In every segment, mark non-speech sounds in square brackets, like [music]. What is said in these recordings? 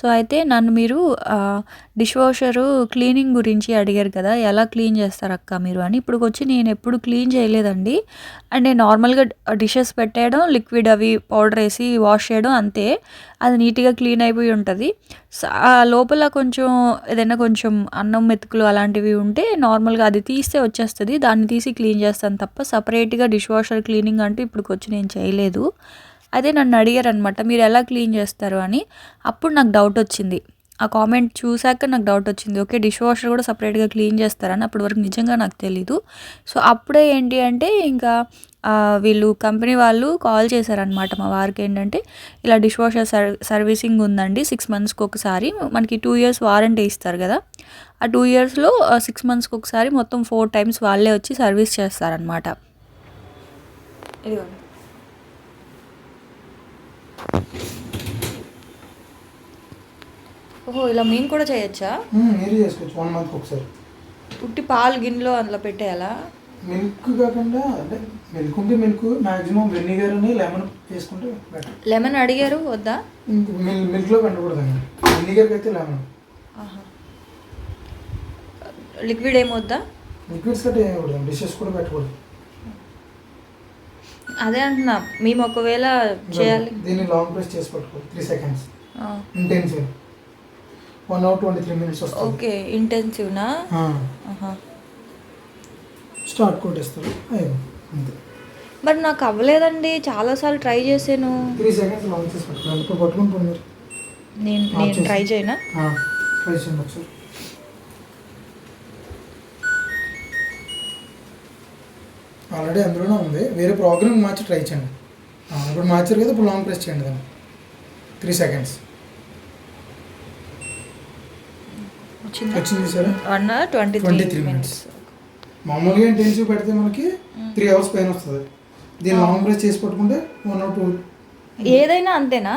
So అయితే నన్ను మీరు డిష్ వాషరు క్లీనింగ్ గురించి అడిగారు కదా ఎలా క్లీన్ చేస్తారు అక్క మీరు అని. ఇప్పుడు వచ్చి నేను ఎప్పుడు క్లీన్ చేయలేదండి. అండ్ నేను నార్మల్గా డిషెస్ పెట్టేయడం లిక్విడ్ అవి పౌడర్ వేసి వాష్ చేయడం అంతే. అది నీట్గా క్లీన్ అయిపోయి ఉంటుంది. ఆ లోపల కొంచెం ఏదైనా కొంచెం అన్నం మెతుకులు అలాంటివి ఉంటే నార్మల్గా అది తీస్తే వచ్చేస్తుంది. దాన్ని తీసి క్లీన్ చేస్తాను తప్ప సపరేట్గా డిష్ వాషర్ క్లీనింగ్ అంటూ ఇప్పుడు వచ్చి నేను చేయలేదు. అదే నన్ను అడిగారు అనమాట మీరు ఎలా క్లీన్ చేస్తారు? అని. అప్పుడు నాకు డౌట్ వచ్చింది. ఆ కామెంట్ చూశాక నాకు డౌట్ వచ్చింది. ఓకే డిష్ వాషర్ కూడా సపరేట్గా క్లీన్ చేస్తారని అప్పటి వరకు నిజంగా నాకు తెలీదు. సో అప్పుడే ఏంటి అంటే ఇంకా వీళ్ళు కంపెనీ వాళ్ళు కాల్ చేశారనమాట మా వారికి ఏంటంటే ఇలా డిష్ వాషర్ సర్ సర్వీసింగ్ ఉందండి సిక్స్ మంత్స్కి ఒకసారి మనకి టూ ఇయర్స్ వారంటీ ఇస్తారు కదా ఆ టూ ఇయర్స్లో సిక్స్ మంత్స్కి ఒకసారి మొత్తం ఫోర్ టైమ్స్ వాళ్ళే వచ్చి సర్వీస్ చేస్తారనమాట ఇదిగోండి. ఓహో ఇలా మేము కూడా చేయొచ్చా? మీరు చేసుకోవచ్చు. వన్ మంత్కి ఒకసారి. ఉట్టి పాలు గిన్నెలో అందులో పెట్టేయాలా? మిల్క్ కాకుండా అంటే మిల్క్ ఉంటే మిల్క్ మ్యాక్సిమం వెనిగర్ అని లెమన్ వేసుకుంటే బెటర్. లెమన్ అడిగారు వద్దా? మిల్క్లో పెట్టకూడదండి. వెనిగర్కి అయితే లెమన్. లిక్విడ్ ఏం వద్దా? లిక్విడ్స్ కట్టే వేయకూడదు డిషెస్ కూడా పెట్టకూడదు. అదే అంటున్నా మేము ఒకవేళ చేయాలి. దీన్ని లాంగ్ ప్రెస్ చేసి పట్టుకోవాలి త్రీ సెకండ్స్ ఆ, intensive one hour twenty three minutes వస్తుంది. ఓకే ఇంటెన్సివ్నా. స్టార్ట్ కొట్టేస్తారు అంతే. మరి నాకు అవ్వలేదండి చాలాసార్లు ట్రై చేశాను. త్రీ సెకండ్స్ లాంగ్ చేసి పట్టుకోవాలి పట్టుకుని పోయి నేను నేను. ట్రై చేయనా? ట్రై చేయండి ఒకసారి. ఆల్రెడీ అందులోనే ఉంది. వేరే ప్రోగ్రామ్ మార్చి ట్రై చేయండి. ఇప్పుడు మార్చారు కదా ఇప్పుడు లాంగ్ ప్రెస్ చేయండి దాన్ని. త్రీ సెకండ్స్ వచ్చిందా? సరే. ట్వంటీ త్రీ 23 మినిట్స్ మామూలుగా ఇంటెన్సివ్ పెడితే మనకి త్రీ అవర్స్ పైన వస్తుంది. దీన్ని లాంగ్ ప్రెస్ చేసి పట్టుకుంటే వన్ అవర్ టూ ఏదైనా అంతేనా?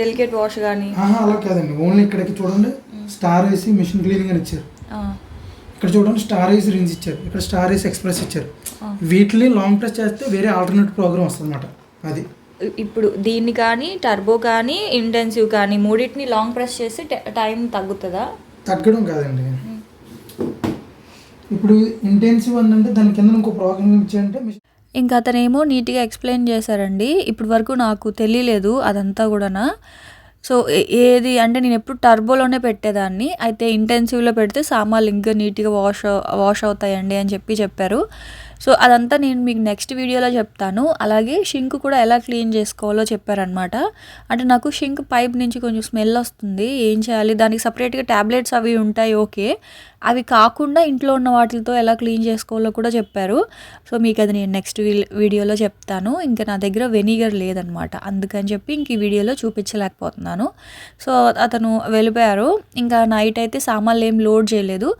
డెలికేట్ వాష్ కానీ అలా కాదండి. ఓన్లీ ఇక్కడికి చూడండి. స్టార్ వేసి మిషన్ క్లీనింగ్ అని ఇచ్చారు. ఇక్కడ చూడండి స్టార్ వేసి రిన్స్ ఇచ్చారు. ఇక్కడ స్టార్ వేసి ఎక్స్ప్రెస్ ఇచ్చారు. వీటిని లాంగ్ ప్రెస్ చేస్తే వేరే ఆల్టర్నేట్ ప్రోగ్రామ్ వస్తుంది అనమాట అది. ఇప్పుడు దీన్ని కానీ టర్బో కానీ ఇంటెన్సివ్ కానీ మూడింటిని లాంగ్ ప్రెస్ చేసి టైం తగ్గుతుందా? తగ్గడం కాదండి. ఇప్పుడు ఇంటెన్సివ్ అంటే దాని కింద ఇంకో ప్రోగ్రామ్ ఇచ్చారంటే ఇంకా అతనేమో నీట్గా ఎక్స్ప్లెయిన్ చేశారండి. ఇప్పటి వరకు నాకు తెలియలేదు అదంతా కూడానా. సో ఏది అంటే నేను ఎప్పుడు టర్బోలోనే పెట్టేదాన్ని. అయితే ఇంటెన్సివ్లో పెడితే సామాన్లు ఇంకా నీట్గా వాష్ వాష్ అవుతాయండి అని చెప్పి చెప్పారు. సో అదంతా నేను మీకు నెక్స్ట్ వీడియోలో చెప్తాను. అలాగే షింక్ కూడా ఎలా క్లీన్ చేసుకోవాలో చెప్పారనమాట అంటే నాకు షింక్ పైప్ నుంచి కొంచెం స్మెల్ వస్తుంది. ఏం చేయాలి? దానికి సపరేట్గా ట్యాబ్లెట్స్ అవి ఉంటాయి ఓకే. అవి కాకుండా ఇంట్లో ఉన్న వాటితో ఎలా క్లీన్ చేసుకోవాలో కూడా చెప్పారు. సో మీకు అది నేను నెక్స్ట్ వీడియోలో చెప్తాను. ఇంకా నా దగ్గర వెనిగర్ లేదనమాట అందుకని చెప్పి ఇంక ఈ వీడియోలో చూపించలేకపోతున్నాను. సో అతను వెళ్ళిపోయారు. ఇంకా నైట్ అయితే సామాన్లు ఏం లోడ్ చేయలేదు.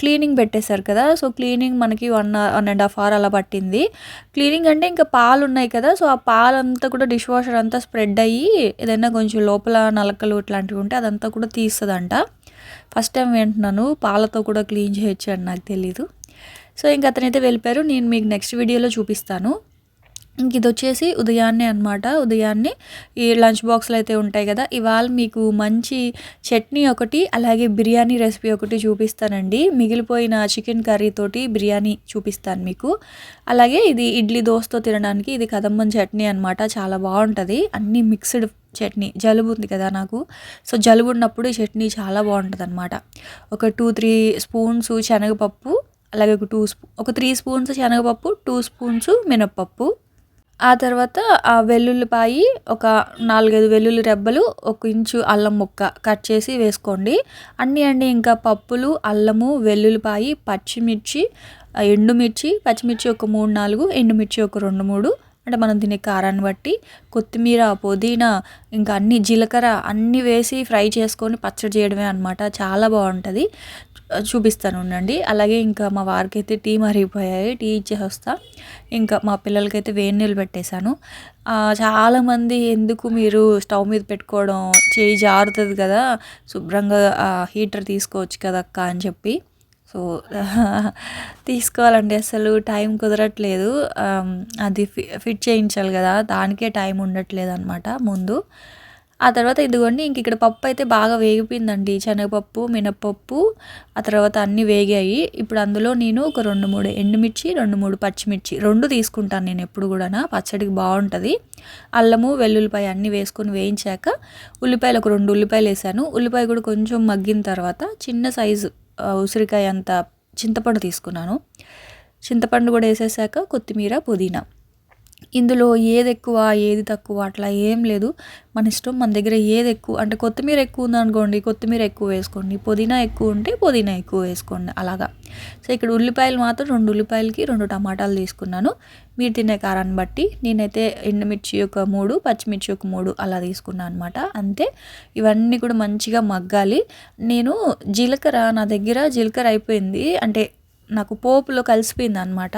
క్లీనింగ్ పెట్టేశారు కదా. సో క్లీనింగ్ మనకి one one and half hour అలా పట్టింది. క్లీనింగ్ అంటే ఇంకా పాలు ఉన్నాయి కదా. సో ఆ పాలంతా కూడా డిష్ వాషర్ అంతా స్ప్రెడ్ అయ్యి ఏదైనా కొంచెం లోపల నలకలు ఇట్లాంటివి ఉంటే అదంతా కూడా తీస్తుందంట. ఫస్ట్ టైం వింటున్నాను. పాలతో కూడా క్లీన్ చేయొచ్చు అని నాకు తెలీదు. సో ఇంకా అతనైతే వెళ్ళిపోయారు. నేను మీకు నెక్స్ట్ వీడియోలో చూపిస్తాను. ఇంక ఇది వచ్చేసి ఉదయాన్నే అనమాట ఉదయాన్నే ఈ లంచ్ బాక్స్లు అయితే ఉంటాయి కదా ఇవాళ మీకు మంచి చట్నీ ఒకటి అలాగే బిర్యానీ రెసిపీ ఒకటి చూపిస్తానండి. మిగిలిపోయిన చికెన్ కర్రీ తోటి బిర్యానీ చూపిస్తాను మీకు. అలాగే ఇది ఇడ్లీ దోశతో తినడానికి ఇది కదంబం చట్నీ అనమాట చాలా బాగుంటుంది. అన్నీ మిక్స్డ్ చట్నీ. జలుబు ఉంది కదా నాకు. సో జలుబు ఉన్నప్పుడు ఈ చట్నీ చాలా బాగుంటుంది అనమాట ఒక టూ త్రీ స్పూన్స్ శనగపప్పు అలాగే ఒక టూ స్పూ ఒక త్రీ స్పూన్స్ శనగపప్పు టూ స్పూన్స్ మినప్పప్పు. ఆ తర్వాత ఆ వెల్లుల్లిపాయి ఒక నాలుగైదు వెల్లుల్లి రెబ్బలు ఒక ఇంచు అల్లం ముక్క కట్ చేసి వేసుకోండి. అన్నీ అండి ఇంకా పప్పులు అల్లము వెల్లుల్లిపాయి పచ్చిమిర్చి ఎండుమిర్చి పచ్చిమిర్చి ఒక మూడు నాలుగు ఎండుమిర్చి ఒక రెండు మూడు. అంటే మనం తినే కారాన్ని బట్టి కొత్తిమీర పుదీనా ఇంకా అన్ని జీలకర్ర అన్నీ వేసి ఫ్రై చేసుకొని పచ్చడి చేయడమే అనమాట చాలా బాగుంటుంది. చూపిస్తాను ఉండండి. అలాగే ఇంకా మా వారికి అయితే టీ మరిగిపోయాయి. టీ ఇచ్చేసి వస్తా ఇంకా మా పిల్లలకైతే వేడి నీళ్ళు పెట్టేశాను. చాలామంది ఎందుకు మీరు స్టవ్ మీద పెట్టుకోవడం చేయి జారుతుంది కదా శుభ్రంగా హీటర్ తీసుకోవచ్చు కదా అక్క అని చెప్పి. సో [laughs] తీసుకోవాలండి. అసలు టైం కుదరట్లేదు. అది ఫి ఫిట్ చేయించాలి కదా దానికే టైం ఉండట్లేదు అనమాట ముందు. ఆ తర్వాత ఇదిగోండి ఇంక ఇక్కడ పప్పు అయితే బాగా వేగిపోయిందండి. శనగపప్పు మినప్పప్పు ఆ తర్వాత అన్నీ వేగాయి. ఇప్పుడు అందులో నేను ఒక రెండు మూడు ఎండుమిర్చి రెండు మూడు పచ్చిమిర్చి రెండు తీసుకుంటాను నేను ఎప్పుడు కూడా పచ్చడికి బాగుంటుంది. అల్లము వెల్లుల్లిపాయ అన్నీ వేసుకొని వేయించాక ఉల్లిపాయలు ఒక రెండు ఉల్లిపాయలు వేసాను. ఉల్లిపాయ కూడా కొంచెం మగ్గిన తర్వాత చిన్న సైజు ఉసిరికాయ అంత చింతపండు తీసుకున్నాను. చింతపండు కూడా వేసేసాక కొత్తిమీర పుదీనా. ఇందులో ఏది ఎక్కువ ఏది తక్కువ అట్లా ఏం లేదు. మన ఇష్టం మన దగ్గర ఏది ఎక్కువ అంటే కొత్తిమీర ఎక్కువ ఉందనుకోండి కొత్తిమీర ఎక్కువ వేసుకోండి. పుదీనా ఎక్కువ ఉంటే పుదీనా ఎక్కువ వేసుకోండి అలాగా. సో ఇక్కడ ఉల్లిపాయలు మాత్రం రెండు ఉల్లిపాయలకి రెండు టమాటాలు తీసుకున్నాను. మీరు తినే కారాన్ని బట్టి నేనైతే ఎండుమిర్చి ఒక మూడు పచ్చిమిర్చి ఒక మూడు అలా తీసుకున్నాను అనమాట అంతే. ఇవన్నీ కూడా మంచిగా మగ్గాలి. నేను జీలకర్ర నా దగ్గర జీలకర్ర అయిపోయింది. అంటే నాకు పోపులో కలిసిపోయింది అనమాట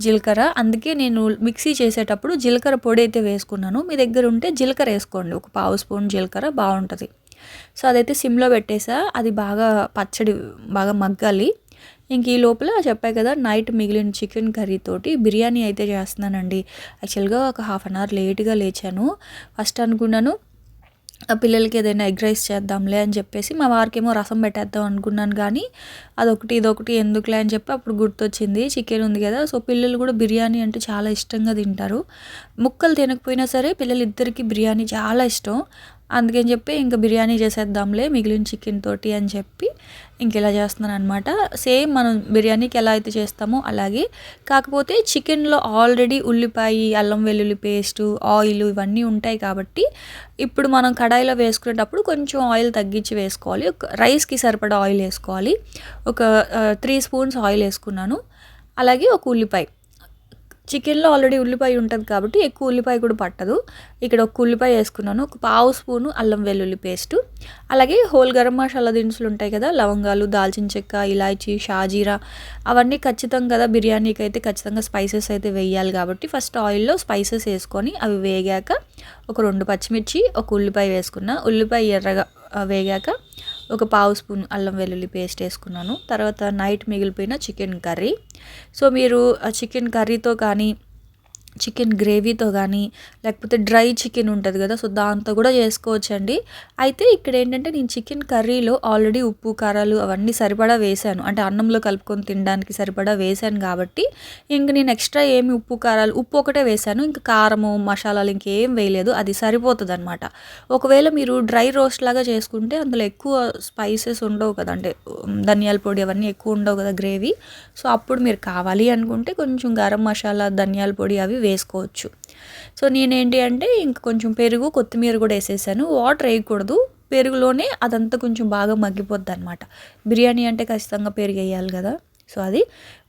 జీలకర్ర. అందుకే నేను మిక్సీ చేసేటప్పుడు జీలకర్ర పొడి అయితే వేసుకున్నాను. మీ దగ్గర ఉంటే జీలకర్ర వేసుకోండి. ఒక పావు స్పూన్ జీలకర్ర బాగుంటుంది. సో అదైతే సిమ్లో పెట్టేసా. అది బాగా పచ్చడి బాగా మగ్గాలి. ఇంక ఈ లోపల చెప్పాయి కదా నైట్ మిగిలిన చికెన్ కర్రీ తోటి బిర్యానీ అయితే చేస్తున్నానండి. యాక్చువల్గా ఒక హాఫ్ అన్ అవర్ లేట్గా లేచాను. ఫస్ట్ అనుకున్నాను పిల్లలకి ఏదైనా ఎగ్ రైస్ చేద్దాంలే అని చెప్పేసి మా వారికేమో రసం పెట్టేద్దాం అనుకున్నాను కానీ అదొకటి ఇదొకటి ఎందుకులే అని చెప్పి అప్పుడు గుర్తొచ్చింది. చికెన్ ఉంది కదా సో పిల్లలు కూడా బిర్యానీ అంటే చాలా ఇష్టంగా తింటారు. ముక్కలు తినకపోయినా సరే పిల్లలిద్దరికీ బిర్యానీ చాలా ఇష్టం. అందుకని చెప్పి ఇంకా బిర్యానీ చేసేద్దాంలే మిగిలిన చికెన్ తోటి అని చెప్పి ఇంక ఇలా చేస్తున్నాను అనమాట సేమ్ మనం బిర్యానీకి ఎలా అయితే చేస్తామో అలాగే. కాకపోతే చికెన్లో ఆల్రెడీ ఉల్లిపాయ అల్లం వెల్లుల్లి పేస్టు ఆయిల్ ఇవన్నీ ఉంటాయి కాబట్టి ఇప్పుడు మనం కడాయిలో వేసుకునేటప్పుడు కొంచెం ఆయిల్ తగ్గించి వేసుకోవాలి. ఒక రైస్కి సరిపడా ఆయిల్ వేసుకోవాలి. ఒక త్రీ స్పూన్స్ ఆయిల్ వేసుకున్నాను. అలాగే ఒక ఉల్లిపాయ. చికెన్లో ఆల్రెడీ ఉల్లిపాయ ఉంటుంది కాబట్టి ఎక్కువ ఉల్లిపాయ కూడా పట్టదు. ఇక్కడ ఒక ఉల్లిపాయ వేసుకున్నాను ఒక పావు స్పూను అల్లం వెల్లుల్లి పేస్టు. అలాగే హోల్ గరం మసాలా దినుసులు ఉంటాయి కదా లవంగాలు దాల్చిన చెక్క ఇలాచీ షాజీరా అవన్నీ ఖచ్చితంగా కదా బిర్యానీకి అయితే ఖచ్చితంగా స్పైసెస్ అయితే వేయాలి కాబట్టి ఫస్ట్ ఆయిల్లో స్పైసెస్ వేసుకొని అవి వేగాక ఒక రెండు పచ్చిమిర్చి ఒక ఉల్లిపాయ వేసుకున్న. ఉల్లిపాయ ఎర్రగా వేగాక ఒక పావు స్పూన్ అల్లం వెల్లుల్లి పేస్ట్ వేసుకున్నాను. తర్వాత నైట్ మిగిలిపోయిన చికెన్ కర్రీ. సో మీరు ఆ చికెన్ కర్రీతో కానీ చికెన్ గ్రేవీతో కానీ లేకపోతే డ్రై చికెన్ ఉంటుంది కదా సో దాంతో కూడా చేసుకోవచ్చండి. అయితే ఇక్కడ ఏంటంటే నేను చికెన్ కర్రీలో ఆల్రెడీ ఉప్పు కారాలు అవన్నీ సరిపడా వేశాను. అంటే అన్నంలో కలుపుకొని తినడానికి సరిపడా వేశాను కాబట్టి ఇంక నేను ఎక్స్ట్రా ఏమి ఉప్పు కారాలు ఉప్పు ఒకటే వేశాను. ఇంకా కారము మసాలాలు ఇంకేం వేయలేదు. అది సరిపోతుంది అనమాట ఒకవేళ మీరు డ్రై రోస్ట్ లాగా చేసుకుంటే అందులో ఎక్కువ స్పైసెస్ ఉండవు కదా అంటే ధనియాల పొడి అవన్నీ ఎక్కువ ఉండవు కదా గ్రేవీ. సో అప్పుడు మీరు కావాలి అనుకుంటే కొంచెం గరం మసాలా ధనియాల పొడి అవి వేసుకోవచ్చు. సో నేనేంటి అంటే ఇంక కొంచెం పెరుగు కొత్తిమీర కూడా వేసేసాను. వాటర్ వేయకూడదు. పెరుగులోనే అదంతా కొంచెం బాగా మగ్గిపోద్ది అనమాట బిర్యానీ అంటే ఖచ్చితంగా పెరుగు వేయాలి కదా. సో అది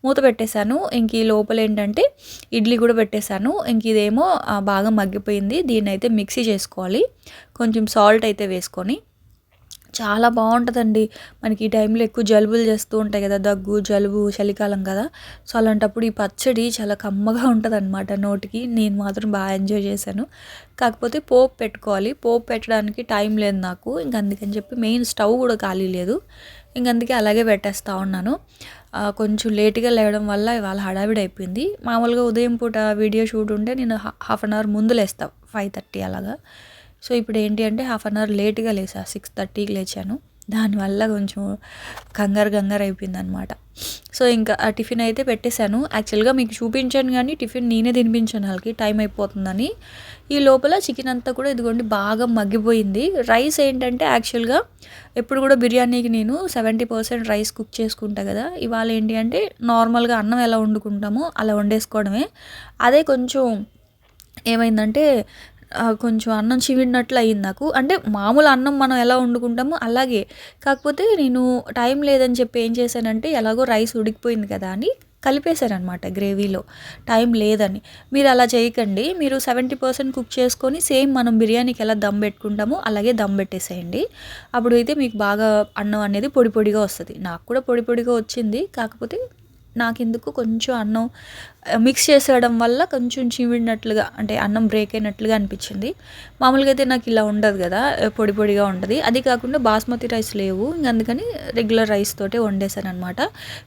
మూత పెట్టేశాను. ఇంక ఈ లోపల ఏంటంటే ఇడ్లీ కూడా పెట్టేశాను. ఇంక ఇదేమో బాగా మగ్గిపోయింది. దీన్ని అయితే మిక్సీ చేసుకోవాలి. కొంచెం సాల్ట్ అయితే వేసుకొని. చాలా బాగుంటుందండి. మనకి ఈ టైంలో ఎక్కువ జలుబులు చేస్తూ ఉంటాయి కదా దగ్గు జలుబు చలికాలం కదా. సో అలాంటప్పుడు ఈ పచ్చడి చాలా కమ్మగా ఉంటుంది అనమాట నోటికి. నేను మాత్రం బాగా ఎంజాయ్ చేశాను. కాకపోతే పోపు పెట్టుకోవాలి. పోపు పెట్టడానికి టైం లేదు నాకు. ఇంక అందుకని చెప్పి మెయిన్ స్టవ్ కూడా ఖాళీ లేదు. ఇంక అందుకే అలాగే పెట్టేస్తా ఉన్నాను. కొంచెం లేట్గా లేవడం వల్ల ఇవాళ హడావిడి అయిపోయింది. మామూలుగా ఉదయం పూట వీడియో షూట్ ఉంటే నేను హాఫ్ అన్ అవర్ ముందు లేస్తా. ఫైవ్ థర్టీ అలాగా. సో ఇప్పుడు ఏంటి అంటే హాఫ్ అన్ అవర్ లేట్గా లేసా సిక్స్ థర్టీకి లేచాను. దానివల్ల కొంచెం కంగారు కంగారు అయిపోయింది అనమాట సో ఇంకా ఆ టిఫిన్ అయితే పెట్టేశాను. యాక్చువల్గా మీకు చూపించాను కానీ టిఫిన్ నేనే తినిపించాను వాళ్ళకి టైం అయిపోతుందని. ఈ లోపల చికెన్ అంతా కూడా ఇదిగోండి బాగా మగ్గిపోయింది. రైస్ ఏంటంటే యాక్చువల్గా ఎప్పుడు కూడా బిర్యానీకి నేను సెవెంటీ పర్సెంట్ రైస్ కుక్ చేసుకుంటా కదా. ఇవాళ ఏంటి అంటే నార్మల్గా అన్నం ఎలా వండుకుంటామో అలా వండేసుకోవడమే. అదే కొంచెం ఏమైందంటే కొంచెం అన్నం చివిడినట్లు అయింది నాకు. అంటే మామూలు అన్నం మనం ఎలా వండుకుంటామో అలాగే. కాకపోతే నేను టైం లేదని చెప్పి ఏం చేశానంటే ఎలాగో రైస్ ఉడికిపోయింది కదా అని కలిపేశారనమాట గ్రేవీలో. టైం లేదని. మీరు అలా చేయకండి. మీరు సెవెంటీ పర్సెంట్ కుక్ చేసుకొని సేమ్ మనం బిర్యానీకి ఎలా దమ్ పెట్టుకుంటామో అలాగే దమ్ పెట్టేసేయండి. అప్పుడు అయితే మీకు బాగా అన్నం అనేది పొడి పొడిగా వస్తుంది. నాకు కూడా పొడి పొడిగా వచ్చింది. కాకపోతే నాకెందుకు కొంచెం అన్నం మిక్స్ చేసేయడం వల్ల కొంచెం చిమిడినట్లుగా అంటే అన్నం బ్రేక్ అయినట్లుగా అనిపించింది. మామూలుగా అయితే నాకు ఇలా ఉండదు కదా పొడి పొడిగా ఉంటుంది. అది కాకుండా బాస్మతి రైస్ లేవు అందుకని రెగ్యులర్ రైస్ తోటే వండేసాను అనమాట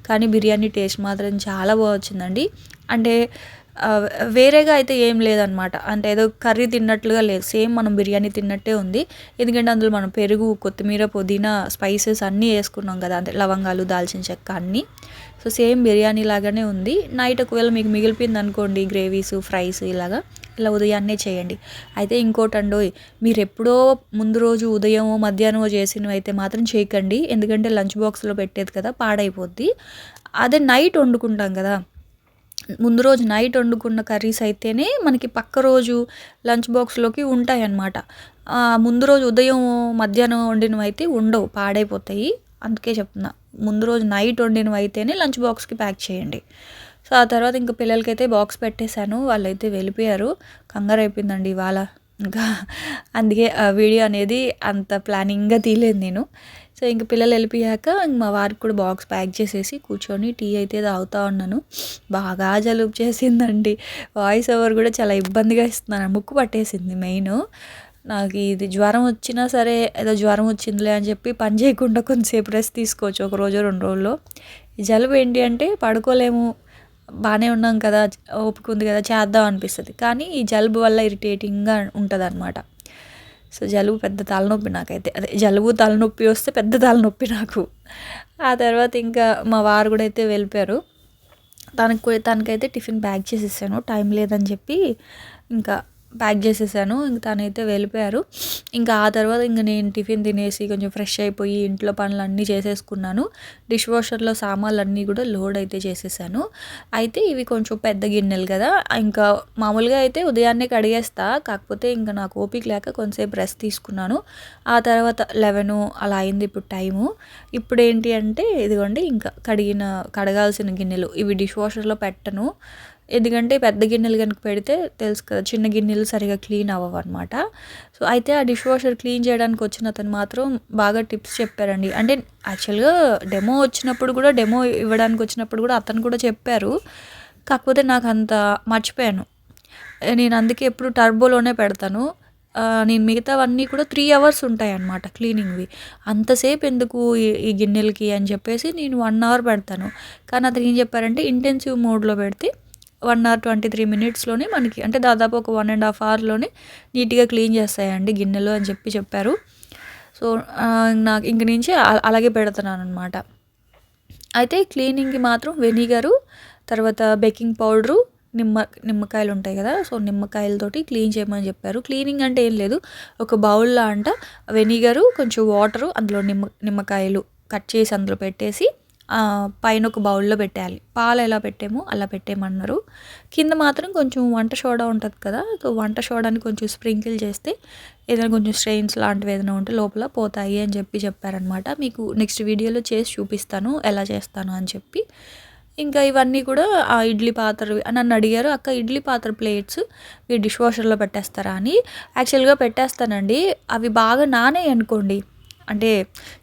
కానీ బిర్యానీ టేస్ట్ మాత్రం చాలా బాగా వచ్చిందండి అంటే వేరేగా అయితే ఏం లేదనమాట అంటే ఏదో కర్రీ తిన్నట్లుగా లేదు. సేమ్ మనం బిర్యానీ తిన్నట్టే ఉంది. ఎందుకంటే అందులో మనం పెరుగు కొత్తిమీర పుదీనా స్పైసెస్ అన్నీ వేసుకున్నాం కదా. అంటే లవంగాలు దాల్చిన చెక్క అన్నీ. సో సేమ్ బిర్యానీ లాగానే ఉంది. నైట్ ఒకవేళ మీకు మిగిలిపోయింది అనుకోండి గ్రేవీస్ ఫ్రైస్ ఇలాగా ఇలా ఉదయాన్నే చేయండి. అయితే ఇంకోటండో మీరు ఎప్పుడో ముందు రోజు ఉదయమో మధ్యాహ్నం చేసినవి అయితే మాత్రం చేయకండి. ఎందుకంటే లంచ్ బాక్స్లో పెట్టేది కదా పాడైపోద్ది. అదే నైట్ వండుకుంటాం కదా. ముందు రోజు నైట్ వండుకున్న కర్రీస్ అయితేనే మనకి పక్క రోజు లంచ్ బాక్స్లోకి ఉంటాయి అన్నమాట ముందు రోజు ఉదయం మధ్యాహ్నం వండినవి అయితే ఉండవు పాడైపోతాయి. అందుకే చెప్తున్నా ముందు రోజు నైట్ వండినవి అయితేనే లంచ్ బాక్స్కి ప్యాక్ చేయండి. సో ఆ తర్వాత ఇంకా పిల్లలకైతే బాక్స్ పెట్టేశాను వాళ్ళైతే వెళ్ళిపోయారు. కంగారు అయిపోయిందండి ఇవాళ. ఇంకా అందుకే వీడియో అనేది అంత ప్లానింగ్గా తీయలేదు నేను. సో ఇంక పిల్లలు వెళ్ళిపోయాక ఇంక మా వారికి కూడా బాక్స్ ప్యాక్ చేసేసి కూర్చొని టీ అయితే తాగుతూ ఉన్నాను. బాగా జలుబు చేసిందండి. వాయిస్ ఓవర్ కూడా చాలా ఇబ్బందిగా ఇస్తున్నాను. ముక్కు పట్టేసింది మెయిన్. నాకు ఇది జ్వరం వచ్చినా సరే ఏదో జ్వరం వచ్చిందిలే అని చెప్పి పని చేయకుండా కొంతసేపు రెస్ట్ తీసుకోవచ్చు ఒక రోజు రెండు రోజుల్లో. ఈ జలుబు ఏంటి అంటే పడుకోలేము బాగానే ఉన్నాం కదా ఓపిక ఉంది కదా చేద్దాం అనిపిస్తుంది. కానీ ఈ జలుబు వల్ల ఇరిటేటింగ్గా ఉంటుంది అనమాట సో జలుబు పెద్ద తలనొప్పి నాకైతే. అదే జలుబు తలనొప్పి వస్తే పెద్ద తలనొప్పి నాకు. ఆ తర్వాత ఇంకా మా వారు కూడా అయితే వెళ్ళిపోయారు. తనకు తనకైతే టిఫిన్ ప్యాక్ చేసేసాను. టైం లేదని చెప్పి ఇంకా ప్యాక్ చేసేసాను. ఇంక తనైతే వెళ్ళిపోయారు. ఇంకా ఆ తర్వాత ఇంక నేను టిఫిన్ తినేసి కొంచెం ఫ్రెష్ అయిపోయి ఇంట్లో పనులు అన్నీ చేసేసుకున్నాను. డిష్ వాషర్లో సామాన్లు అన్నీ కూడా లోడ్ అయితే చేసేసాను. అయితే ఇవి కొంచెం పెద్ద గిన్నెలు కదా. ఇంకా మామూలుగా అయితే ఉదయాన్నే కడిగేస్తా. కాకపోతే ఇంకా నాకు ఓపిక లేక కొంతసేపు రెస్ట్ తీసుకున్నాను. ఆ తర్వాత లెవెన్ అలా అయింది ఇప్పుడు టైము. ఇప్పుడు ఏంటి అంటే ఇదిగోండి ఇంకా కడిగిన కడగాల్సిన గిన్నెలు. ఇవి డిష్ వాషర్లో పెట్టను. ఎందుకంటే పెద్ద గిన్నెలు కనుక పెడితే తెలుసు కదా చిన్న గిన్నెలు సరిగా క్లీన్ అవ్వవు అనమాట సో అయితే ఆ డిష్ వాషర్ క్లీన్ చేయడానికి వచ్చిన అతను మాత్రం బాగా టిప్స్ చెప్పారండి. అంటే యాక్చువల్గా డెమో వచ్చినప్పుడు కూడా డెమో ఇవ్వడానికి వచ్చినప్పుడు కూడా అతను కూడా చెప్పారు. కాకపోతే నాకు అంత మర్చిపోయాను. నేను అందుకే ఎప్పుడు టర్బోలోనే పెడతాను. నేను మిగతావన్నీ కూడా త్రీ అవర్స్ ఉంటాయి అన్నమాట క్లీనింగ్వి. అంతసేపు ఎందుకు ఈ గిన్నెలకి అని చెప్పేసి నేను వన్ అవర్ పెడతాను. కానీ అతను ఏం చెప్పారంటే ఇంటెన్సివ్ మోడ్లో పెడితే వన్ అవర్ ట్వంటీ త్రీ మినిట్స్లోనే మనకి అంటే దాదాపు ఒక వన్ అండ్ హాఫ్ అవర్లోనే నీట్గా క్లీన్ చేస్తాయండి గిన్నెలు అని చెప్పి చెప్పారు. సో నాకు ఇంక నుంచి అలాగే పెడుతున్నాను అనమాట అయితే క్లీనింగ్కి మాత్రం వెనిగరు తర్వాత బేకింగ్ పౌడరు నిమ్మ నిమ్మకాయలు ఉంటాయి కదా సో నిమ్మకాయలతోటి క్లీన్ చేయమని చెప్పారు. క్లీనింగ్ అంటే ఏం లేదు ఒక బౌల్లో అంట వెనిగరు కొంచెం వాటరు అందులో నిమ్మ నిమ్మకాయలు కట్ చేసి అందులో పెట్టేసి పైన ఒక బౌల్లో పెట్టేయాలి. పాలు ఎలా పెట్టామో అలా పెట్టేయమన్నారు. కింద మాత్రం కొంచెం వంట సోడా ఉంటుంది కదా సో వంట సోడాని కొంచెం స్ప్రింకిల్ చేస్తే ఏదైనా కొంచెం స్ట్రెయిన్స్ లాంటివి ఏదైనా ఉంటే లోపల పోతాయి అని చెప్పి చెప్పారనమాట మీకు నెక్స్ట్ వీడియోలో చేసి చూపిస్తాను ఎలా చేస్తాను అని చెప్పి. ఇంకా ఇవన్నీ కూడా ఆ ఇడ్లీ పాత్ర నన్ను అడిగారు అక్క ఇడ్లీ పాత్ర ప్లేట్స్ మీరు డిష్ వాషర్లో పెట్టేస్తారా? అని. యాక్చువల్గా పెట్టేస్తానండి. అవి బాగా నానే అనుకోండి. అంటే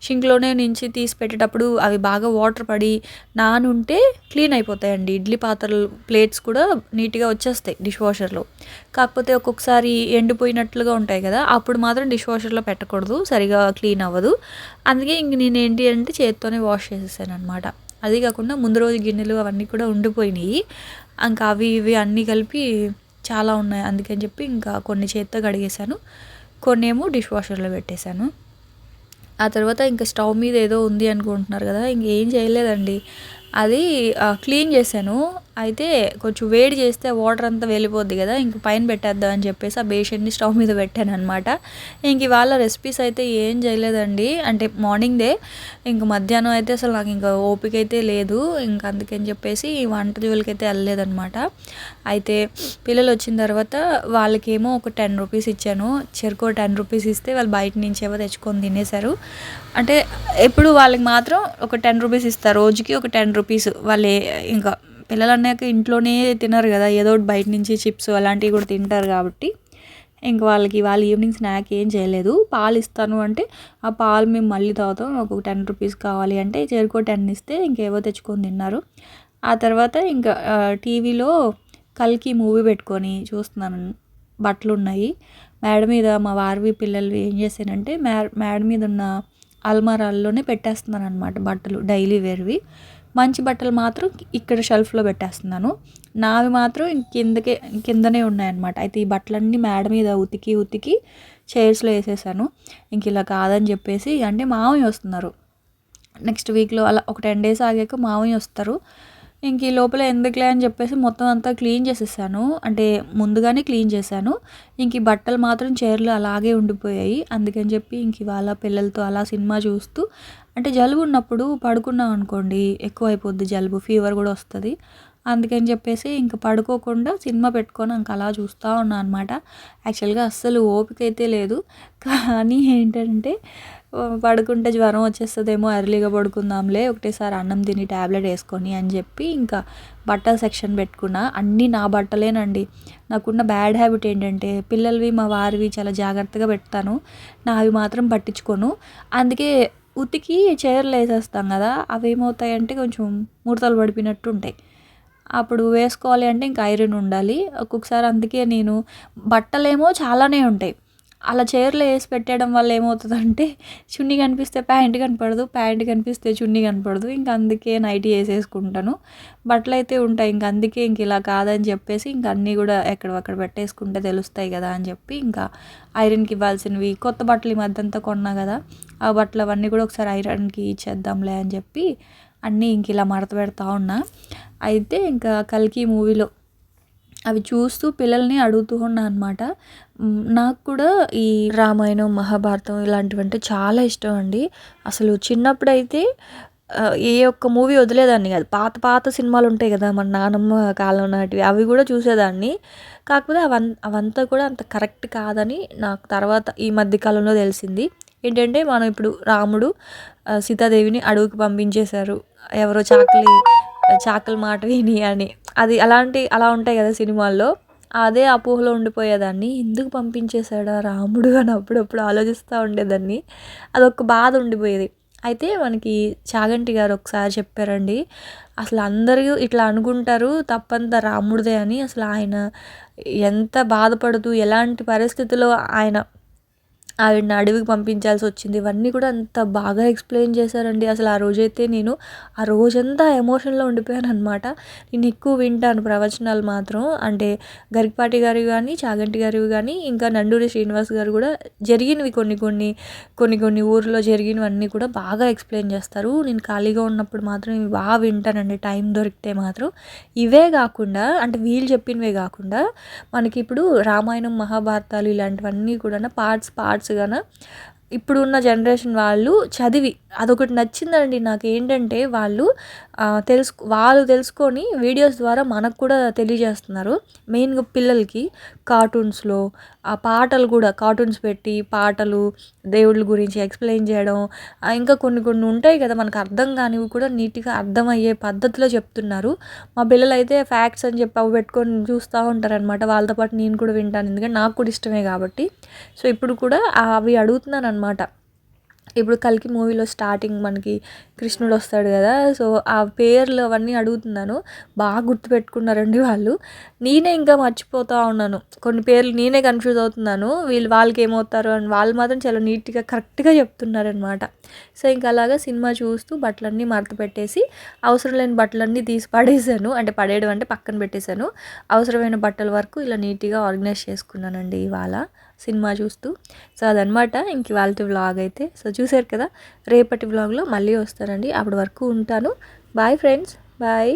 షింక్లోనే నుంచి తీసి పెట్టేటప్పుడు అవి బాగా వాటర్ పడి నానుంటే క్లీన్ అయిపోతాయండి. ఇడ్లీ పాత్రలు ప్లేట్స్ కూడా నీట్గా వచ్చేస్తాయి డిష్ వాషర్లో. కాకపోతే ఒక్కొక్కసారి ఎండిపోయినట్లుగా ఉంటాయి కదా అప్పుడు మాత్రం డిష్ వాషర్లో పెట్టకూడదు సరిగా క్లీన్ అవ్వదు. అందుకే ఇంక నేను ఏంటి అంటే చేత్తోనే వాష్ చేసేసాను అనమాట అది కాకుండా ముందు రోజు గిన్నెలు అవన్నీ కూడా ఉండిపోయినాయి. ఇంకా అవి ఇవి అన్నీ కలిపి చాలా ఉన్నాయి. అందుకని చెప్పి ఇంకా కొన్ని చేత్తో కడిగేశాను. కొన్ని ఏమో డిష్ వాషర్లో పెట్టేశాను. ఆ తర్వాత ఇంకా స్టవ్ మీద ఏదో ఉంది అనుకుంటున్నారు కదా ఇంకేం చేయలేదండి. అది క్లీన్ చేశాను. అయితే కొంచెం వేడి చేస్తే వాటర్ అంతా వెళ్ళిపోద్ది కదా ఇంక పైన పెట్టేద్దాం అని చెప్పేసి ఆ బేషన్ని స్టవ్ మీద పెట్టాను అనమాట ఇంక ఇవాళ రెసిపీస్ అయితే ఏం చేయలేదండి. అంటే మార్నింగ్దే ఇంక మధ్యాహ్నం అయితే అసలు నాకు ఇంకా ఓపిక అయితే లేదు. ఇంక అందుకని చెప్పేసి ఈ వంట జోలికి అయితే వెళ్ళలేదన్నమాట. అయితే పిల్లలు వచ్చిన తర్వాత వాళ్ళకేమో ఒక టెన్ రూపీస్ ఇచ్చాను. చెరుకు టెన్ రూపీస్ ఇస్తే వాళ్ళు బయట నుంచి ఏవో తెచ్చుకొని తినేశారు. అంటే ఎప్పుడు వాళ్ళకి మాత్రం ఒక టెన్ రూపీస్ ఇస్తారు రోజుకి ఒక టెన్ రూపీస్ రూపీస్ వాళ్ళే ఇంకా పిల్లలు అన్నాక ఇంట్లోనే తినరు కదా ఏదో ఒకటి బయట నుంచి చిప్స్ అలాంటివి కూడా తింటారు కాబట్టి. ఇంక వాళ్ళకి వాళ్ళ ఈవినింగ్ స్నాక్ ఏం చేయలేదు. పాలు ఇస్తాను అంటే ఆ పాలు మేము మళ్ళీ తాగుతాం. ఒక టెన్ రూపీస్ కావాలి అంటే చేరుకో టెన్ ఇస్తే ఇంకేవో తెచ్చుకొని తిన్నారు. ఆ తర్వాత ఇంకా టీవీలో కల్కి మూవీ పెట్టుకొని చూస్తున్నాను. బట్టలు ఉన్నాయి. మేడ మీద మా వారివి పిల్లలు ఏం చేశానంటే మే మేడ మీద ఉన్న అల్మారాల్లోనే పెట్టేస్తున్నాను అనమాట బట్టలు డైలీ వేర్వి. మంచి బట్టలు మాత్రం ఇక్కడ షెల్ఫ్లో పెట్టేస్తున్నాను. నావి మాత్రం కిందకే కిందనే ఉన్నాయన్నమాట. అయితే ఈ బట్టలన్నీ మేడ మీద ఉతికి ఉతికి చైర్స్లో వేసేసాను. ఇంక ఇలా కాదని చెప్పేసి అంటే మామయ్య వస్తున్నారు. నెక్స్ట్ వీక్లో అలా ఒక టెన్ డేస్ ఆగాక మామయ్య వస్తారు. ఇంక ఈ లోపల ఎందుకులే అని చెప్పేసి మొత్తం అంతా క్లీన్ చేసేసాను. అంటే ముందుగానే క్లీన్ చేశాను. ఇంక ఈ బట్టలు మాత్రం చైర్లు అలాగే ఉండిపోయాయి. అందుకని చెప్పి ఇంక ఇవాళ పిల్లలతో అలా సినిమా చూస్తూ అంటే జలుబు ఉన్నప్పుడు పడుకున్నాం అనుకోండి ఎక్కువ అయిపోద్ది జలుబు ఫీవర్ కూడా వస్తుంది. అందుకని చెప్పేసి ఇంక పడుకోకుండా సినిమా పెట్టుకొని ఇంక అలా చూస్తూ ఉన్నాను అనమాట యాక్చువల్గా అస్సలు ఓపిక అయితే లేదు. కానీ ఏంటంటే పడుకుంటే జ్వరం వచ్చేస్తుందేమో ఎర్లీగా పడుకుందాంలే ఒకటేసారి అన్నం తిని ట్యాబ్లెట్ వేసుకొని అని చెప్పి ఇంకా బట్టల సెక్షన్ పెట్టుకున్నా. అన్నీ నా బట్టలేనండి. నాకున్న బ్యాడ్ హ్యాబిట్ ఏంటంటే పిల్లలవి మా వారివి చాలా జాగ్రత్తగా పెడతాను. నావి మాత్రం పట్టించుకోను. అందుకే ఉతికి చీరలు వేసేస్తాం కదా అవి ఏమవుతాయంటే కొంచెం ముడతలు పడిపోయినట్టు ఉంటాయి. అప్పుడు వేసుకోవాలి అంటే ఇంకా ఐరన్ ఉండాలి. ఒక్కొక్కసారి అందుకే నేను బట్టలేమో చాలానే ఉంటాయి. అలా చైర్లో వేసి పెట్టడం వల్ల ఏమవుతుందంటే చున్నీ కనిపిస్తే ప్యాంట్ కనపడదు ప్యాంట్ కనిపిస్తే చున్నీ కనపడదు ఇంకా అందుకే నైటీ వేసేసుకుంటాను. బట్టలు అయితే ఉంటాయి ఇంక అందుకే ఇంక ఇలా కాదని చెప్పేసి ఇంక అన్నీ కూడా ఎక్కడక్కడ పెట్టేసుకుంటే తెలుస్తాయి కదా అని చెప్పి ఇంకా ఐరన్కి ఇవ్వాల్సినవి కొత్త బట్టలు ఈ మధ్య అంతా కొన్నా కదా ఆ బట్టలు అవన్నీ కూడా ఒకసారి ఐరన్కి ఇచ్చేద్దాంలే అని చెప్పి అన్నీ ఇంక ఇలా మడత పెడతా ఉన్నా. అయితే ఇంకా కల్కి మూవీలో అవి చూస్తూ పిల్లల్ని అడుగుతూ ఉన్నా అనమాట నాకు కూడా ఈ రామాయణం మహాభారతం ఇలాంటివంటే చాలా ఇష్టం అండి. అసలు చిన్నప్పుడైతే ఏ ఒక్క మూవీ వదిలేదాన్ని కాదు. పాత పాత సినిమాలు ఉంటాయి కదా మన నానమ్మ కాలం నాటివి అవి కూడా చూసేదాన్ని. కాకపోతే అవన్ అవంతా కూడా అంత కరెక్ట్ కాదని నాకు తర్వాత ఈ మధ్య కాలంలో తెలిసింది. ఏంటంటే మనం ఇప్పుడు రాముడు సీతాదేవిని అడవికి పంపించేశారు. ఎవరో చాకలి చాకలి మాట విని అని. అది అలాంటి అలా ఉంటాయి కదా సినిమాల్లో. అదే అపోహలో ఉండిపోయేదాన్ని. ఎందుకు పంపించేశాడా రాముడు అని అప్పుడప్పుడు ఆలోచిస్తూ ఉండేదాన్ని. అదొక బాధ ఉండిపోయేది. అయితే మనకి చాగంటి గారు ఒకసారి చెప్పారండి అసలు అందరూ ఇట్లా అనుకుంటారు తప్పంతా రాముడిదే అని. అసలు ఆయన ఎంత బాధపడుతూ ఎలాంటి పరిస్థితిలో ఆయన ఆవిడని అడవికి పంపించాల్సి వచ్చింది. ఇవన్నీ కూడా అంత బాగా ఎక్స్ప్లెయిన్ చేశారండి. అసలు ఆ రోజైతే నేను ఆ రోజంతా ఎమోషన్లో ఉండిపోయాను అనమాట నేను ఎక్కువ వింటాను ప్రవచనాలు మాత్రం. అంటే గరికపాటి గారివి కానీ చాగంటి గారివి కానీ ఇంకా నండూరి శ్రీనివాస్ గారు కూడా జరిగినవి కొన్ని కొన్ని కొన్ని కొన్ని ఊర్లో జరిగినవన్నీ కూడా బాగా ఎక్స్ప్లెయిన్ చేస్తారు. నేను ఖాళీగా ఉన్నప్పుడు మాత్రం ఇవి బాగా వింటానండి. టైం దొరికితే మాత్రం. ఇవే కాకుండా అంటే వీళ్ళు చెప్పినవే కాకుండా మనకి ఇప్పుడు రామాయణం మహాభారతాలు ఇలాంటివన్నీ కూడా పార్ట్స్ పార్ట్స్ ഷാൾസ് ఇప్పుడున్న జనరేషన్ వాళ్ళు చదివి అదొకటి నచ్చిందండి నాకు ఏంటంటే వాళ్ళు తెలుసు వాళ్ళు తెలుసుకొని వీడియోస్ ద్వారా మనకు కూడా తెలియజేస్తున్నారు. మెయిన్గా పిల్లలకి కార్టూన్స్లో ఆ పాటలు కూడా కార్టూన్స్ పెట్టి పాటలు దేవుళ్ళ గురించి ఎక్స్ప్లెయిన్ చేయడం ఇంకా కొన్ని కొన్ని ఉంటాయి కదా మనకు అర్థం కానివి కూడా నీట్గా అర్థమయ్యే పద్ధతిలో చెప్తున్నారు. మా పిల్లలు అయితే ఫ్యాక్ట్స్ అని చెప్పి అవి పెట్టుకొని చూస్తూ ఉంటారనమాట వాళ్ళతో పాటు నేను కూడా వింటాను ఎందుకంటే నాకు కూడా ఇష్టమే కాబట్టి. సో ఇప్పుడు కూడా అవి అడుగుతున్నాను అనమాట ఇప్పుడు కల్కి మూవీలో స్టార్టింగ్ మనకి కృష్ణుడు వస్తాడు కదా. సో ఆ పేర్లు అవన్నీ అడుగుతున్నాను. బాగా గుర్తుపెట్టుకున్నారండి వాళ్ళు. నేనే ఇంకా మర్చిపోతూ ఉన్నాను. కొన్ని పేర్లు నేనే కన్ఫ్యూజ్ అవుతున్నాను. వీళ్ళు వాళ్ళకి ఏమవుతారు అని వాళ్ళు మాత్రం చాలా నీట్గా కరెక్ట్గా చెప్తున్నారనమాట సో ఇంకా అలాగా సినిమా చూస్తూ బట్టలన్నీ మడత పెట్టేసి అవసరం లేని బట్టలన్నీ తీసి పడేసాను అంటే పడేయడం అంటే పక్కన పెట్టేశాను. అవసరమైన బట్టల వరకు ఇలా నీట్గా ఆర్గనైజ్ చేసుకున్నానండి ఇవాళ సినిమా చూస్తూ. సో అదనమాట ఇంక ఇవాళ వ్లాగ్ అయితే. సో చూసారు కదా? రేపటి వ్లాగ్లో మళ్ళీ వస్తానండి అప్పటి వరకు ఉంటాను. Bye friends bye